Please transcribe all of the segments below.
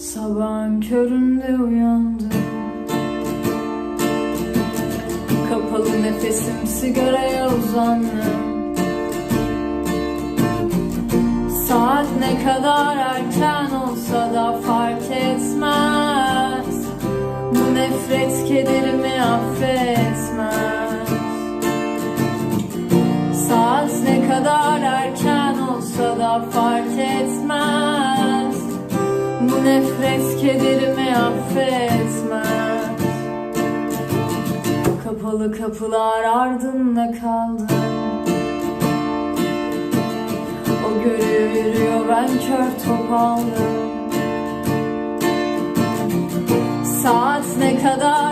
Sabahın köründe uyandım. Kapalı nefesim sigaraya uzandım Saat ne kadar erken olsa da fark etmez. Bu nefret kederimi affetmez. Saat ne kadar erken olsa da fark etmez nefret kederimi affetmez. Kapalı kapılar ardında kaldım. O görüyor yürüyor ben kör topaldım. Saat ne kadar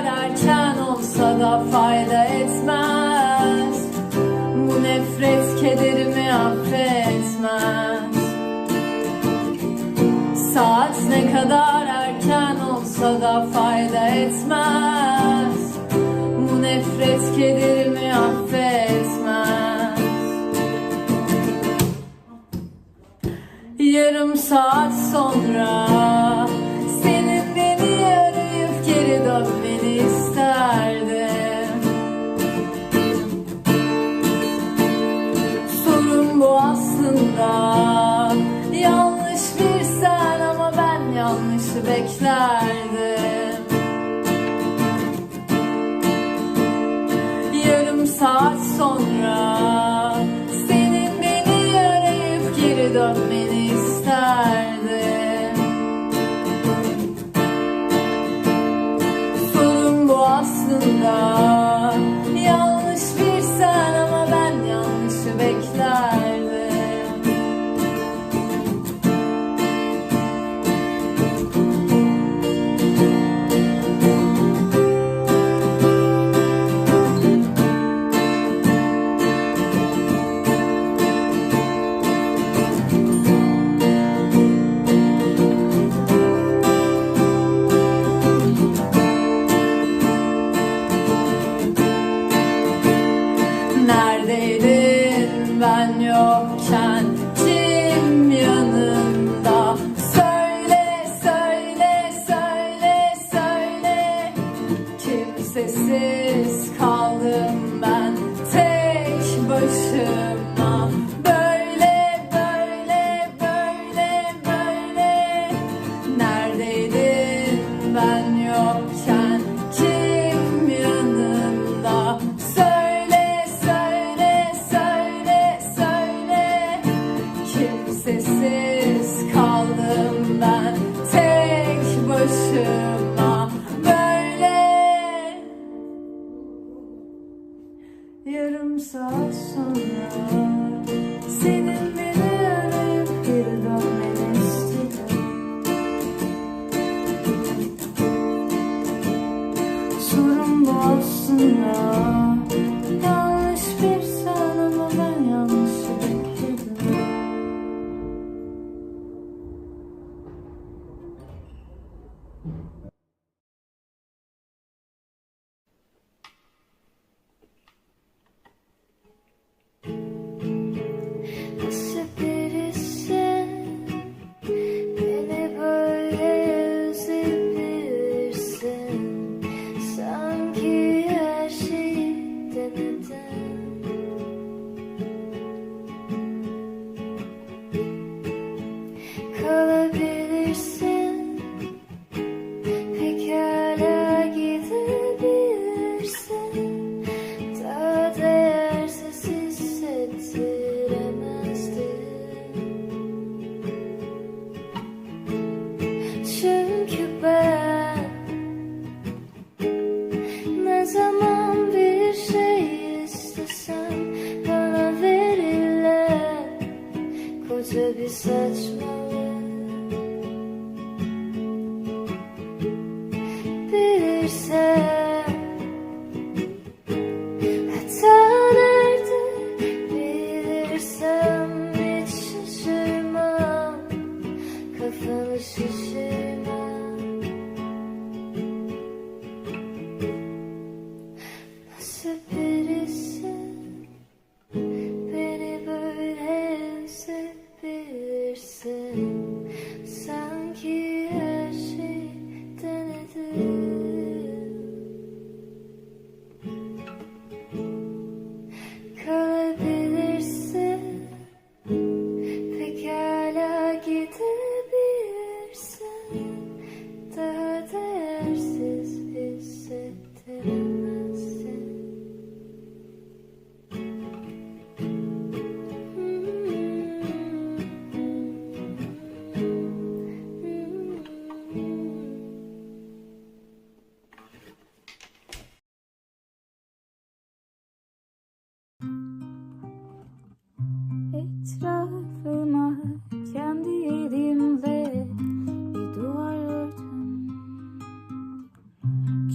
kadar erken olsa da fayda etmez. Bu nefret kederimi affetmez? Yarım saat sonra saat sonra Senin beni arayıp geri dönmeni isterdim. Sorun bu aslında Yarım saat sonra Senin beni arayıp geri dönmeni istedim. Sorun bu aslında. Yanlış bir sen ben yanlışı bekledim Nasıl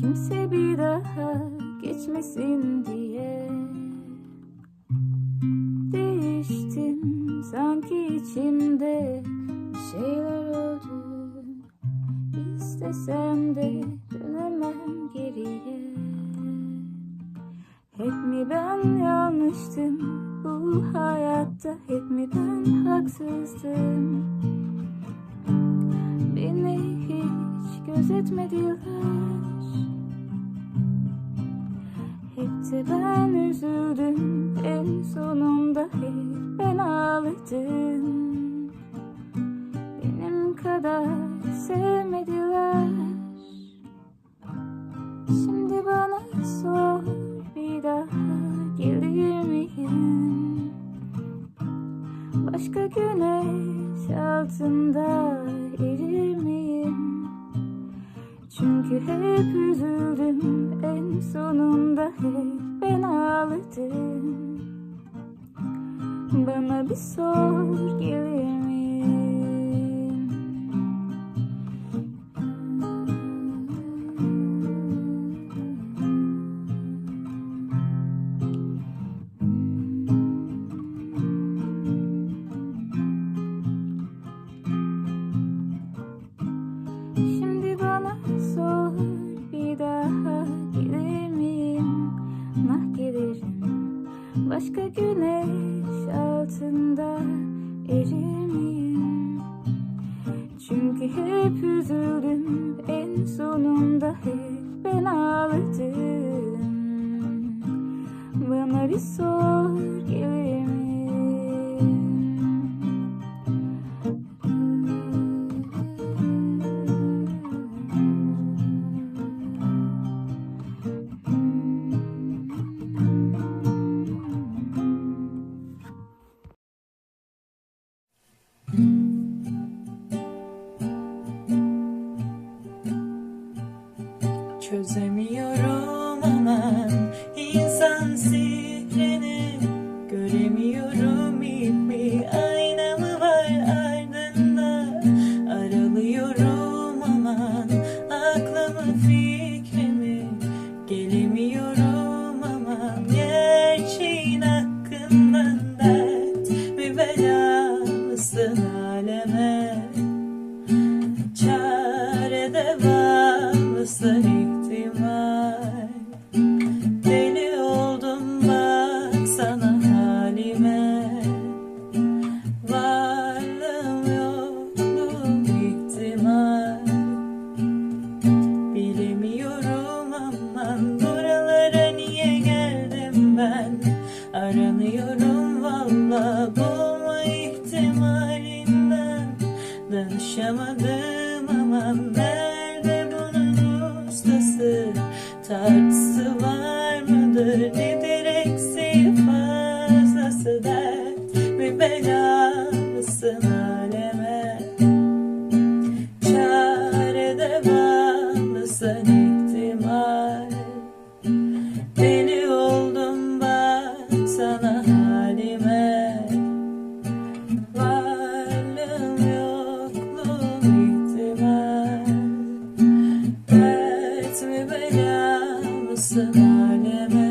Kimse bir daha geçmesin diye. Değiştim sanki içimde bir şeyler öldü İstesem de dönemem geriye. Hep mi ben yanlıştım? Bu hayatta Hep mi ben haksızdım? Beni hiç gözetmediler De ben üzüldüm. En sonunda hep ben ağladım. Benim kadar sevmediler. Şimdi bana sor bir daha gelir miyim? Başka güneş altında Çünkü hep üzüldüm en sonunda hep ben ağladım Bana bir sor gelir miyim? Çözemiyorum aman insan sihrini Göremiyorum. İpi ayna mı var ardında? Aralıyorum aman aklımı fikrimi Gelemiyorum aman gerçeğin hakkından dert Bir bela forever.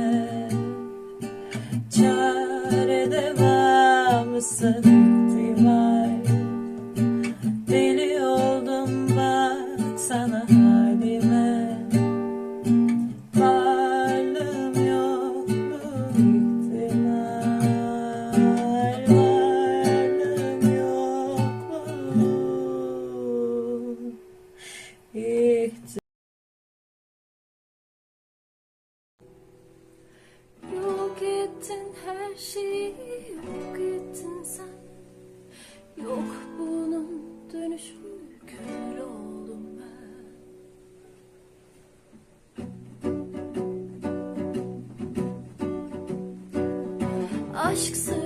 şeyi yok ettin sen. Yok bunun dönüşü kör oldum ben. Aşksın